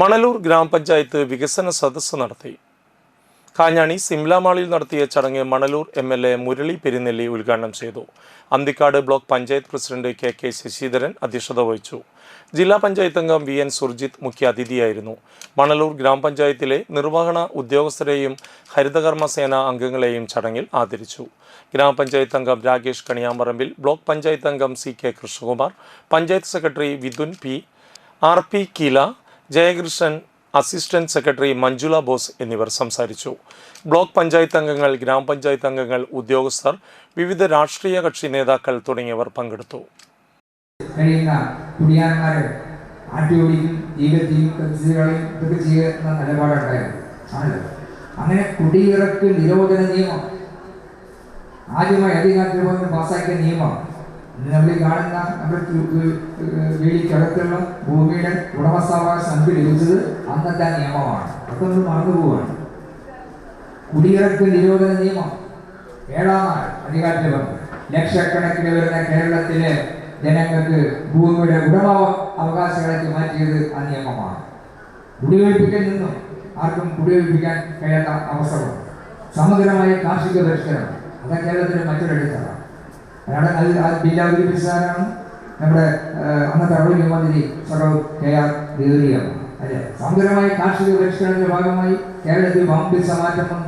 മണലൂർ ഗ്രാമപഞ്ചായത്ത് വികസന സദസ്സ് നടത്തി. കാഞ്ഞാണി സിംല മാളിൽ നടത്തിയ ചടങ്ങ് Manalur M L A Murali Perunnelli ഉദ്ഘാടനം ചെയ്തു. Anthikad block panchayat president K K Sasidharan അധ്യക്ഷത വഹിച്ചു. ജില്ലാ പഞ്ചായത്ത് അംഗം വി എൻ സുർജിത്ത് മുഖ്യാതിഥിയായിരുന്നു മണലൂർ ഗ്രാമപഞ്ചായത്തിലെ നിർവഹണ ഉദ്യോഗസ്ഥരെയും ഹരിതകർമ്മ അംഗങ്ങളെയും ചടങ്ങിൽ ആദരിച്ചു. ഗ്രാമപഞ്ചായത്ത് അംഗം രാകേഷ് കണിയാമ്പറമ്പിൽ ബ്ലോക്ക് പഞ്ചായത്ത് അംഗം C K Krishnakumar panchayat secretary Vithun P R P Keela Jayakrishnan assistant secretary Manjula Bose എന്നിവർ സംസാരിച്ചു. ബ്ലോക്ക് പഞ്ചായത്ത് അംഗങ്ങൾ ഗ്രാമപഞ്ചായത്ത് അംഗങ്ങൾ ഉദ്യോഗസ്ഥർ വിവിധ രാഷ്ട്രീയ കക്ഷി നേതാക്കൾ തുടങ്ങിയവർ പങ്കെടുത്തു. കഴിയുന്ന കുടിയാന്മാരെ ആട്ടിയോടിക്കും ജീവിതത്തെയും കൃഷികളെയും ഇതൊക്കെ ചെയ്യുന്ന നിലപാടുണ്ടായിരുന്നു ആണല്ലോ? അങ്ങനെ കുടിയിറക്ക് നിരോധന നിയമം ആദ്യമായി അധികാരത്തിൽ പാസ്സാക്കിയ നിയമം നമ്മൾ കാണുന്ന നമ്മുടെ വീടിക്കകത്തുള്ള ഭൂമിയുടെ ഉടമസ്ഥാവകാശം നമുക്ക് ലഭിച്ചത് അന്നത്തെ നിയമമാണ്. അതൊക്കെ നമ്മൾ മറന്നുപോവാണ്. കുടിയിറക്ക് നിരോധന നിയമം ഏഴാം നാൾ അധികാരത്തിൽ വന്നു. ലക്ഷക്കണക്കിന് വരുന്ന കേരളത്തിലെ ജനങ്ങൾക്ക് ഭൂമിയുടെ ഉടമ അവകാശങ്ങളാക്കി മാറ്റിയത് ആ നിയമമാണ്. കുടിയൊഴിപ്പിക്കൽ നിന്നും ആർക്കും കുടിയൊഴിപ്പിക്കാൻ കഴിയാത്ത അവസരം സമഗ്രമായ കാർഷിക പരിഷ്കരണം അതാ കേരളത്തിലെ മറ്റൊരു അടിത്തറ. അയാളെ അത് ആ ബില്ല് അവതരിപ്പിച്ചതാരാണ് നമ്മുടെ അന്നത്തെ റവന്യൂ മന്ത്രി സഖാവ് കെ ആർ ദേവരിയാണ് അല്ലെ? സമഗ്രമായ കാർഷിക പരിഷ്കരണത്തിന്റെ ഭാഗമായി കേരളത്തിൽ വമ്പിച്ച സമാറ്റം